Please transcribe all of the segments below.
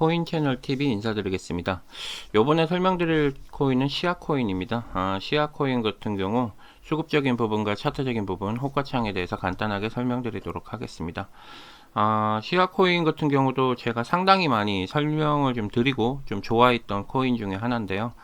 코인 채널 TV 인사드리겠습니다. 요번에 설명드릴 코인은 시아 코인입니다. 아, 시아 코인 같은 경우 수급적인 부분과 차트적인 부분, 호가창에 대해서 간단하게 설명드리도록 하겠습니다. 아, 시아 코인 같은 경우도 제가 상당히 많이 설명을 좀 드리고 좀 좋아했던 코인 중에 하나인데요.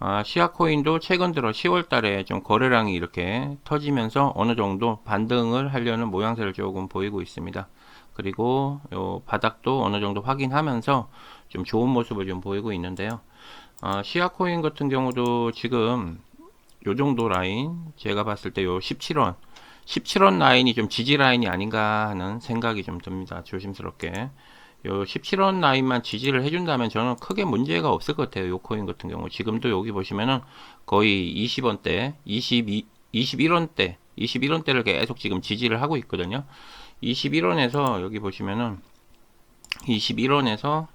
아, 시아 코인도 최근 들어 10월 달에 좀 거래량이 이렇게 터지면서 어느 정도 반등을 하려는 모양새를 조금 보이고 있습니다. 그리고 요 바닥도 어느 정도 확인하면서 좀 좋은 모습을 좀 보이고 있는데요. 아, 시아 코인 같은 경우도 지금 요 정도 라인 제가 봤을 때 요 17원 17원 라인이 좀 지지 라인이 아닌가 하는 생각이 좀 듭니다. 조심스럽게. 요 17원 라인만 지지를 해준다면 저는 크게 문제가 없을 것 같아요. 요 코인 같은 경우. 지금도 여기 보시면은 거의 20원대, 22, 21원대, 21원대를 계속 지금 지지를 하고 있거든요. 21원에서 여기 보시면은 21원에서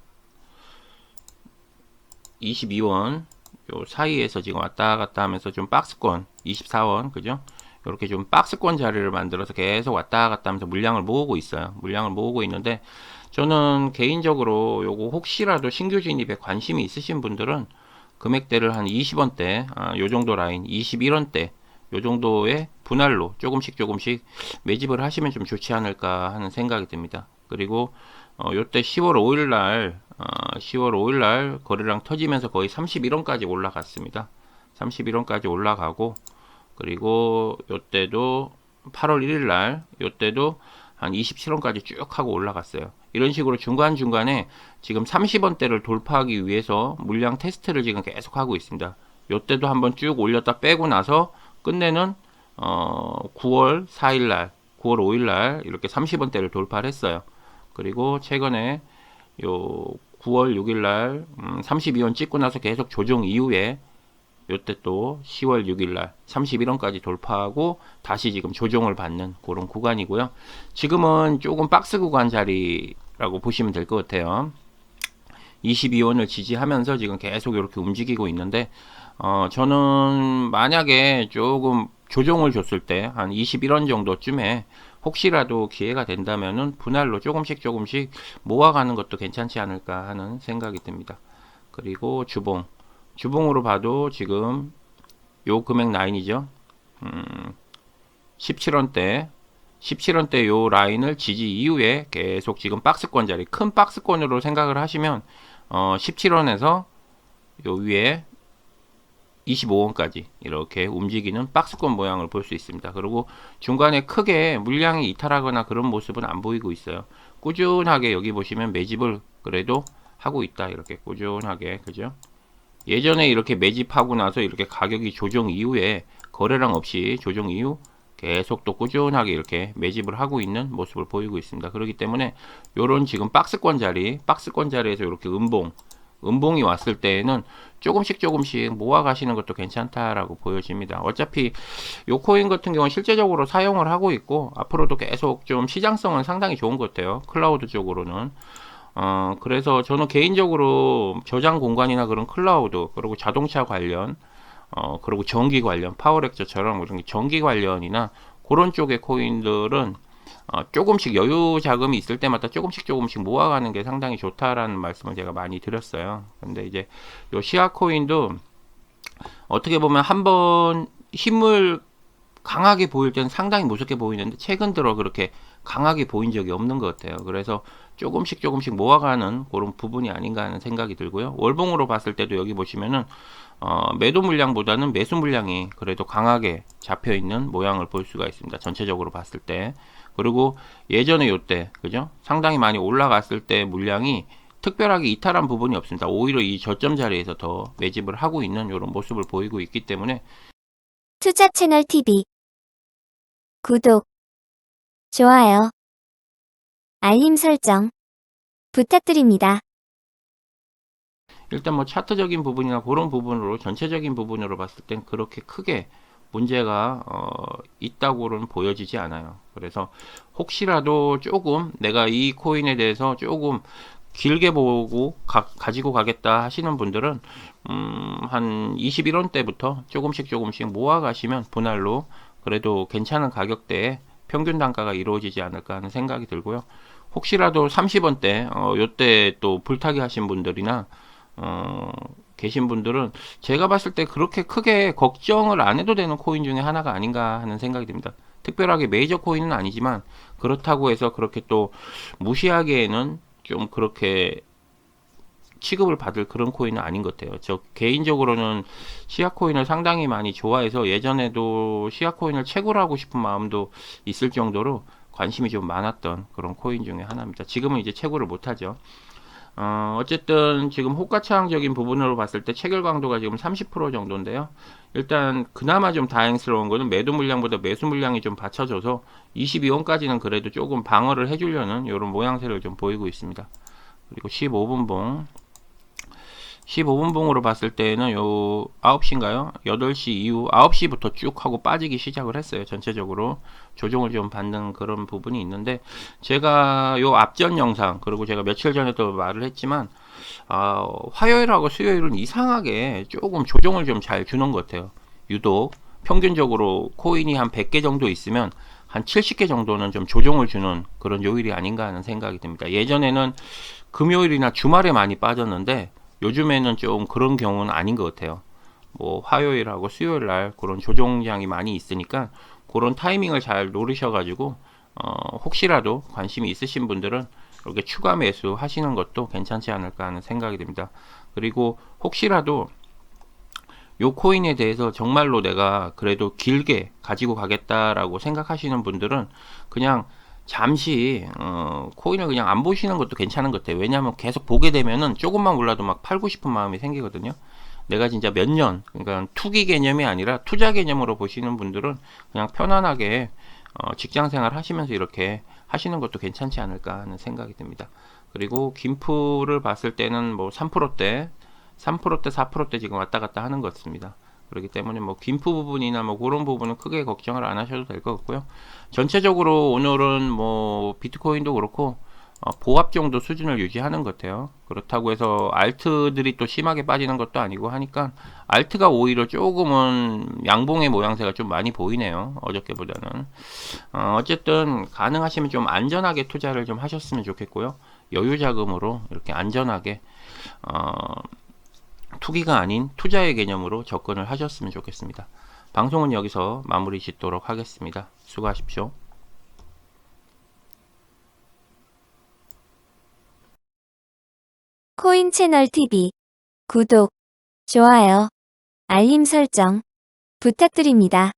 22원 요 사이에서 지금 왔다 갔다 하면서 좀 박스권 24원 그죠? 이렇게 좀 박스권 자리를 만들어서 계속 왔다 갔다 하면서 물량을 모으고 있어요. 물량을 모으고 있는데 저는 개인적으로 요거 혹시라도 신규 진입에 관심이 있으신 분들은 금액대를 한 20원대, 아, 요 정도 라인, 21원대, 요 정도의 분할로 조금씩 조금씩 매집을 하시면 좀 좋지 않을까 하는 생각이 듭니다. 그리고 어, 요때 10월 5일 날, 어, 10월 5일 날 거래량 터지면서 거의 31원까지 올라갔습니다. 31원까지 올라가고, 그리고 요때도 8월 1일 날, 요때도 한 27원까지 쭉 하고 올라갔어요. 이런 식으로 중간중간에 지금 30원대를 돌파하기 위해서 물량 테스트를 지금 계속 하고 있습니다. 요때도 한번 쭉 올렸다 빼고 나서 끝내는 어 9월 4일 날, 9월 5일 날 이렇게 30원대를 돌파를 했어요. 그리고 최근에 요 9월 6일 날 음, 32원 찍고 나서 계속 조정 이후에 요때 또 10월 6일 날 31원까지 돌파하고 다시 지금 조정을 받는 그런 구간이고요. 지금은 조금 박스 구간 자리라고 보시면 될 것 같아요. 22원을 지지하면서 지금 계속 이렇게 움직이고 있는데 어, 저는 만약에 조금 조정을 줬을 때 한 21원 정도쯤에 혹시라도 기회가 된다면은 분할로 조금씩 조금씩 모아가는 것도 괜찮지 않을까 하는 생각이 듭니다. 그리고 주봉. 주봉으로 봐도 지금 요 금액 라인이죠. 음, 17원대 17원대 요 라인을 지지 이후에 계속 지금 박스권 자리 큰 박스권으로 생각을 하시면 어, 17원에서 요 위에 25원까지 이렇게 움직이는 박스권 모양을 볼 수 있습니다. 그리고 중간에 크게 물량이 이탈하거나 그런 모습은 안 보이고 있어요. 꾸준하게 여기 보시면 매집을 그래도 하고 있다. 이렇게 꾸준하게 그죠? 예전에 이렇게 매집하고 나서 이렇게 가격이 조정 이후에 거래량 없이 조정 이후 계속 또 꾸준하게 이렇게 매집을 하고 있는 모습을 보이고 있습니다. 그렇기 때문에 요런 지금 박스권 자리, 박스권 자리에서 이렇게 음봉, 음봉이 왔을 때에는 조금씩 조금씩 모아 가시는 것도 괜찮다라고 보여집니다. 어차피 요 코인 같은 경우는 실제적으로 사용을 하고 있고 앞으로도 계속 좀 시장성은 상당히 좋은 것 같아요. 클라우드 쪽으로는. 어, 그래서 저는 개인적으로 저장 공간이나 그런 클라우드, 그리고 자동차 관련, 어, 그리고 전기 관련, 파워렉저처럼 그런 전기 관련이나 그런 쪽의 코인들은 어, 조금씩 여유 자금이 있을 때마다 조금씩 조금씩 모아가는 게 상당히 좋다라는 말씀을 제가 많이 드렸어요. 근데 이제 요 시아 코인도 어떻게 보면 한번 힘을 강하게 보일 때는 상당히 무섭게 보이는데 최근 들어 그렇게 강하게 보인 적이 없는 것 같아요. 그래서 조금씩 조금씩 모아가는 그런 부분이 아닌가 하는 생각이 들고요. 월봉으로 봤을 때도 여기 보시면은 어, 매도 물량보다는 매수 물량이 그래도 강하게 잡혀 있는 모양을 볼 수가 있습니다. 전체적으로 봤을 때. 그리고 예전에 요때 그죠? 상당히 많이 올라갔을 때 물량이 특별하게 이탈한 부분이 없습니다. 오히려 이 저점 자리에서 더 매집을 하고 있는 이런 모습을 보이고 있기 때문에 투자 채널 TV 구독, 좋아요, 알림 설정 부탁드립니다. 일단 뭐 차트적인 부분이나 그런 부분으로 전체적인 부분으로 봤을 땐 그렇게 크게 문제가 어, 있다고는 보여지지 않아요. 그래서 혹시라도 조금 내가 이 코인에 대해서 조금 길게 보고 가, 지고 가겠다 하시는 분들은 음, 한 21원 대부터 조금씩 조금씩 모아 가시면 분할로 그래도 괜찮은 가격대에 평균 단가가 이루어지지 않을까 하는 생각이 들고요. 혹시라도 30원대 어 요때 또 불타기 하신 분들이나 어 계신 분들은 제가 봤을 때 그렇게 크게 걱정을 안 해도 되는 코인 중에 하나가 아닌가 하는 생각이 듭니다. 특별하게 메이저 코인은 아니지만 그렇다고 해서 그렇게 또 무시하기에는 좀 그렇게 취급을 받을 그런 코인은 아닌 것 같아요. 저 개인적으로는 시아 코인을 상당히 많이 좋아해서 예전에도 시아 코인을 채굴 하고 싶은 마음도 있을 정도로 관심이 좀 많았던 그런 코인 중에 하나입니다. 지금은 이제 채굴을 못 하죠. 어, 어쨌든 지금 호가창적인 부분으로 봤을 때 체결 강도가 지금 30% 정도인데요. 일단 그나마 좀 다행스러운 거는 매도 물량보다 매수 물량이 좀 받쳐져서 22원까지는 그래도 조금 방어를 해주려는 이런 모양새를 좀 보이고 있습니다. 그리고 15분봉 15분 봉으로 봤을 때는 요 9시인가요? 8시 이후 9시부터 쭉 하고 빠지기 시작을 했어요. 전체적으로 조정을 좀 받는 그런 부분이 있는데 제가 요 앞전 영상 그리고 제가 며칠 전에도 말을 했지만 아, 화요일하고 수요일은 이상하게 조금 조정을 좀 잘 주는 것 같아요. 유독 평균적으로 코인이 한 100개 정도 있으면 한 70개 정도는 좀 조정을 주는 그런 요일이 아닌가 하는 생각이 듭니다. 예전에는 금요일이나 주말에 많이 빠졌는데 요즘에는 좀 그런 경우는 아닌 것 같아요. 뭐 화요일하고 수요일 날 그런 조정량이 많이 있으니까 그런 타이밍을 잘 노리셔가지고 어, 혹시라도 관심이 있으신 분들은 이렇게 추가 매수 하시는 것도 괜찮지 않을까 하는 생각이 듭니다. 그리고 혹시라도 요 코인에 대해서 정말로 내가 그래도 길게 가지고 가겠다라고 생각하시는 분들은 그냥 잠시 어, 코인을 그냥 안 보시는 것도 괜찮은 것 같아요. 왜냐하면 계속 보게 되면은 조금만 올라도 막 팔고 싶은 마음이 생기거든요. 내가 진짜 몇 년, 그러니까 투기 개념이 아니라 투자 개념으로 보시는 분들은 그냥 편안하게 어, 직장 생활 하시면서 이렇게 하시는 것도 괜찮지 않을까 하는 생각이 듭니다. 그리고 김프를 봤을 때는 뭐 3%대, 3%대, 4%대 지금 왔다 갔다 하는 것 같습니다. 그렇기 때문에 뭐 김프 부분이나 뭐 그런 부분은 크게 걱정을 안 하셔도 될 것 같고요. 전체적으로 오늘은 뭐 비트코인도 그렇고 어, 보합 정도 수준을 유지하는 것 같아요. 그렇다고 해서 알트들이 또 심하게 빠지는 것도 아니고 하니까 알트가 오히려 조금은 양봉의 모양새가 좀 많이 보이네요. 어저께보다는. 어, 어쨌든 가능하시면 좀 안전하게 투자를 좀 하셨으면 좋겠고요. 여유 자금으로 이렇게 안전하게 어, 투기가 아닌 투자의 개념으로 접근을 하셨으면 좋겠습니다. 방송은 여기서 마무리 짓도록 하겠습니다. 수고하십시오. 코인 채널 TV 구독, 좋아요, 알림 설정 부탁드립니다.